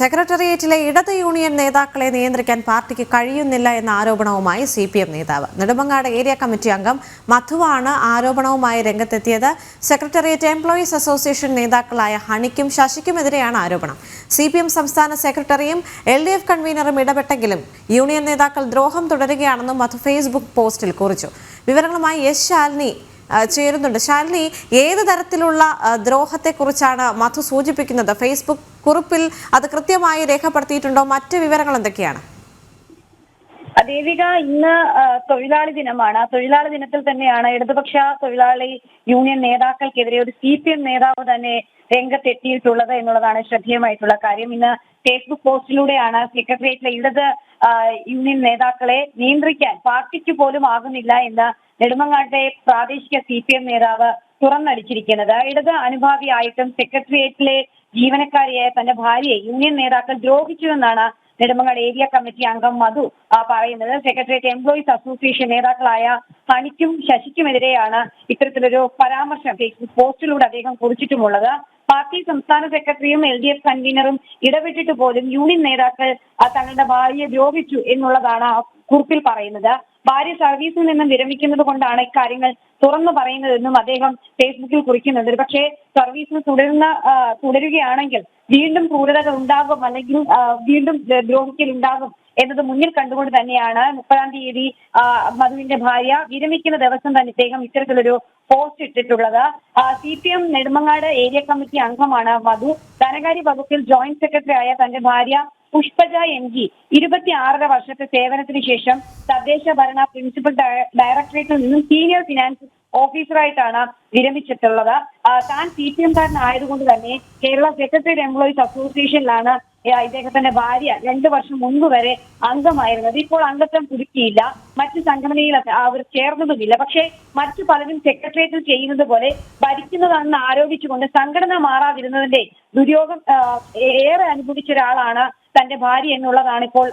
സെക്രട്ടേറിയറ്റിലെ ഇടത് യൂണിയൻ നേതാക്കളെ നിയന്ത്രിക്കാൻ പാർട്ടിക്ക് കഴിയുന്നില്ല എന്ന ആരോപണവുമായി സി പി എം നേതാവ്. നെടുമങ്ങാട് ഏരിയ കമ്മിറ്റി അംഗം മധുവാണ് ആരോപണവുമായി രംഗത്തെത്തിയത്. സെക്രട്ടേറിയറ്റ് എംപ്ലോയീസ് അസോസിയേഷൻ നേതാക്കളായ ഹണിക്കും ശശിക്കുമെതിരെയാണ് ആരോപണം. സി പി എം സംസ്ഥാന സെക്രട്ടറിയും എൽ ഡി എഫ് കൺവീനറും ഇടപെട്ടെങ്കിലും യൂണിയൻ നേതാക്കൾ ദ്രോഹം തുടരുകയാണെന്നും മധു ഫേസ്ബുക്ക് പോസ്റ്റിൽ കുറിച്ചു. വിവരങ്ങളുമായി യശ് ശാലിനി ചേരുന്നുണ്ട്. ശാലിനി ഏത് തരത്തിലുള്ള ദ്രോഹത്തെ ദ്രോഹത്തെക്കുറിച്ചാണ് മധു സൂചിപ്പിക്കുന്നത്? ഫേസ്ബുക്ക് കുറിപ്പിൽ അത് കൃത്യമായി രേഖപ്പെടുത്തിയിട്ടുണ്ടോ? മറ്റ് വിവരങ്ങൾ എന്തൊക്കെയാണ്? ദേവിക ഇന്ന് തൊഴിലാളി ദിനമാണ്. തൊഴിലാളി ദിനത്തിൽ തന്നെയാണ് ഇടതുപക്ഷ തൊഴിലാളി യൂണിയൻ നേതാക്കൾക്കെതിരെ ഒരു സി പി എം നേതാവ് തന്നെ രംഗത്തെത്തിയിട്ടുള്ളത് എന്നുള്ളതാണ് ശ്രദ്ധേയമായിട്ടുള്ള കാര്യം. ഇന്ന് ഫേസ്ബുക്ക് പോസ്റ്റിലൂടെയാണ് സെക്രട്ടേറിയറ്റിലെ ഇടത് യൂണിയൻ നേതാക്കളെ നിയന്ത്രിക്കാൻ പാർട്ടിക്ക് പോലും ആകുന്നില്ല എന്ന് നെടുമങ്ങാട്ടെ പ്രാദേശിക സി പി എം നേതാവ് തുറന്നടിച്ചിരിക്കുന്നത്. ഇടത് അനുഭാവിയായിട്ടും സെക്രട്ടേറിയറ്റിലെ ജീവനക്കാരിയായ തന്റെ ഭാര്യയെ യൂണിയൻ നേതാക്കൾ ദ്രോഹിച്ചുവെന്നാണ് നെടുമങ്ങാട് ഏരിയ കമ്മിറ്റി അംഗം മധു പറയുന്നത് സെക്രട്ടേറിയറ്റ് എംപ്ലോയീസ് അസോസിയേഷൻ നേതാക്കളായ ഹണിക്കും ശശിക്കുമെതിരെയാണ് ഇത്തരത്തിലൊരു പരാമർശം ഫേസ്ബുക്ക് പോസ്റ്റിലൂടെ അദ്ദേഹം കുറിച്ചിട്ടുമുള്ളത്. പാർട്ടി സംസ്ഥാന സെക്രട്ടറിയും എൽ ഡി എഫ് കൺവീനറും ഇടപെട്ടിട്ട് പോലും യൂണിയൻ നേതാക്കൾ തങ്ങളുടെ ഭാര്യയെ ദ്രോഹിച്ചു എന്നുള്ളതാണ് കുറിപ്പിൽ പറയുന്നത്. ഭാര്യ സർവീസിൽ നിന്നും വിരമിക്കുന്നത് കൊണ്ടാണ് ഇക്കാര്യങ്ങൾ തുറന്നു പറയുന്നതെന്നും അദ്ദേഹം ഫേസ്ബുക്കിൽ കുറിക്കുന്നുണ്ട്. പക്ഷേ സർവീസിൽ തുടരുന്ന തുടരുകയാണെങ്കിൽ വീണ്ടും ക്രൂരതകൾ ഉണ്ടാകും അല്ലെങ്കിൽ വീണ്ടും ദ്രോഹിക്കൽ ഉണ്ടാകും എന്നത് മുന്നിൽ കണ്ടുകൊണ്ട് തന്നെയാണ്. മുപ്പതാം തീയതി മധുവിന്റെ ഭാര്യ വിരമിക്കുന്ന ദിവസം തന്നെ ഇദ്ദേഹം ഇത്തരത്തിലൊരു പോസ്റ്റ് ഇട്ടിട്ടുള്ളത്. C P M Nedumangad area committee അംഗമാണ് മധു. ധനകാര്യ വകുപ്പിൽ ജോയിന്റ് സെക്രട്ടറി ആയ തന്റെ ഭാര്യ പുഷ്പജ എം ജി. ഇരുപത്തി ആറര വർഷത്തെ സേവനത്തിന് ശേഷം തദ്ദേശ ഭരണ പ്രിൻസിപ്പൽ ഡയ- ഡയറക്ടറേറ്റിൽ നിന്നും സീനിയർ ഫിനാൻസ് ഓഫീസറായിട്ടാണ് വിരമിച്ചിട്ടുള്ളത്. താൻ സി പി എംകാരനായതുകൊണ്ട് തന്നെ കേരള സെക്രട്ടേറിയറ്റ് എംപ്ലോയീസ് അസോസിയേഷനിലാണ് ഇദ്ദേഹത്തിന്റെ ഭാര്യ രണ്ടു വർഷം മുൻപ് വരെ അംഗമായിരുന്നത്. ഇപ്പോൾ അംഗത്വം പുതുക്കിയില്ല. മറ്റു സംഘടനയിൽ അവർ ചേർന്നതുമില്ല. പക്ഷേ മറ്റു പലരും സെക്രട്ടേറിയറ്റിൽ ചെയ്യുന്നത് പോലെ ഭരിക്കുന്നതാണെന്ന് ആരോപിച്ചുകൊണ്ട് സംഘടന മാറാതിരുന്നതിന്റെ ദുര്യോഗം ഏറെ അനുഭവിച്ച ഒരാളാണ് തന്റെ ഭാര്യ എന്നുള്ളതാണ് ഇപ്പോൾ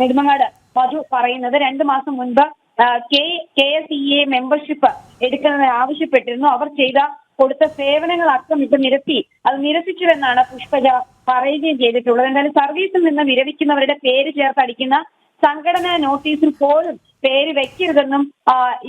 നെടുമങ്ങാട് മധു പറയുന്നത്. രണ്ടു മാസം മുൻപ് K K S E A membership എടുക്കണമെന്ന് ആവശ്യപ്പെട്ടിരുന്നു. അവർ ചെയ്ത കൊടുത്ത സേവനങ്ങൾ അക്കം ഇപ്പൊ നിരത്തി. അത് നിരസിച്ചുവെന്നാണ് പുഷ്പജ പറയുകയും ചെയ്തിട്ടുള്ളത്. എന്തായാലും സർവീസിൽ നിന്ന് വിരവിക്കുന്നവരുടെ പേര് ചേർത്തടിക്കുന്ന സംഘടനാ നോട്ടീസിൽ പോലും പേര് വെക്കരുതെന്നും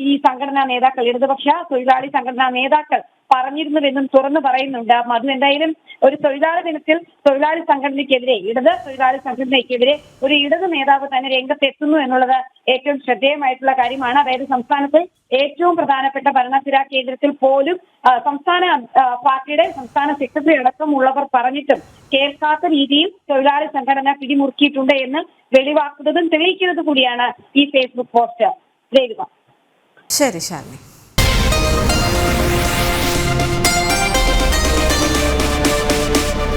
ഈ സംഘടനാ നേതാക്കൾ ഇടതുപക്ഷ തൊഴിലാളി സംഘടനാ നേതാക്കൾ പറഞ്ഞിരുന്നുവെന്നും തുറന്നു പറയുന്നുണ്ട്. മധു എന്തായാലും ഒരു തൊഴിലാളി ദിനത്തിൽ തൊഴിലാളി സംഘടനയ്ക്കെതിരെ ഇടത് തൊഴിലാളി സംഘടനയ്ക്കെതിരെ ഒരു ഇടത് നേതാവ് തന്നെ രംഗത്തെത്തുന്നു എന്നുള്ളത് ഏറ്റവും ശ്രദ്ധേയമായിട്ടുള്ള കാര്യമാണ്. അതായത് സംസ്ഥാനത്ത് ഏറ്റവും പ്രധാനപ്പെട്ട ഭരണസ്ഥിര കേന്ദ്രത്തിൽ പോലും സംസ്ഥാന പാർട്ടിയുടെ സംസ്ഥാന സെക്രട്ടറി അടക്കമുള്ളവർ പറഞ്ഞിട്ടും കേൾക്കാത്ത രീതിയിൽ തൊഴിലാളി സംഘടന പിടിമുറുക്കിയിട്ടുണ്ട് എന്ന് വെളിവാക്കുന്നതും തെളിയിക്കുന്നതും കൂടിയാണ് ഈ ഫേസ്ബുക്ക് പോസ്റ്റ് ശരി ശാലിനി.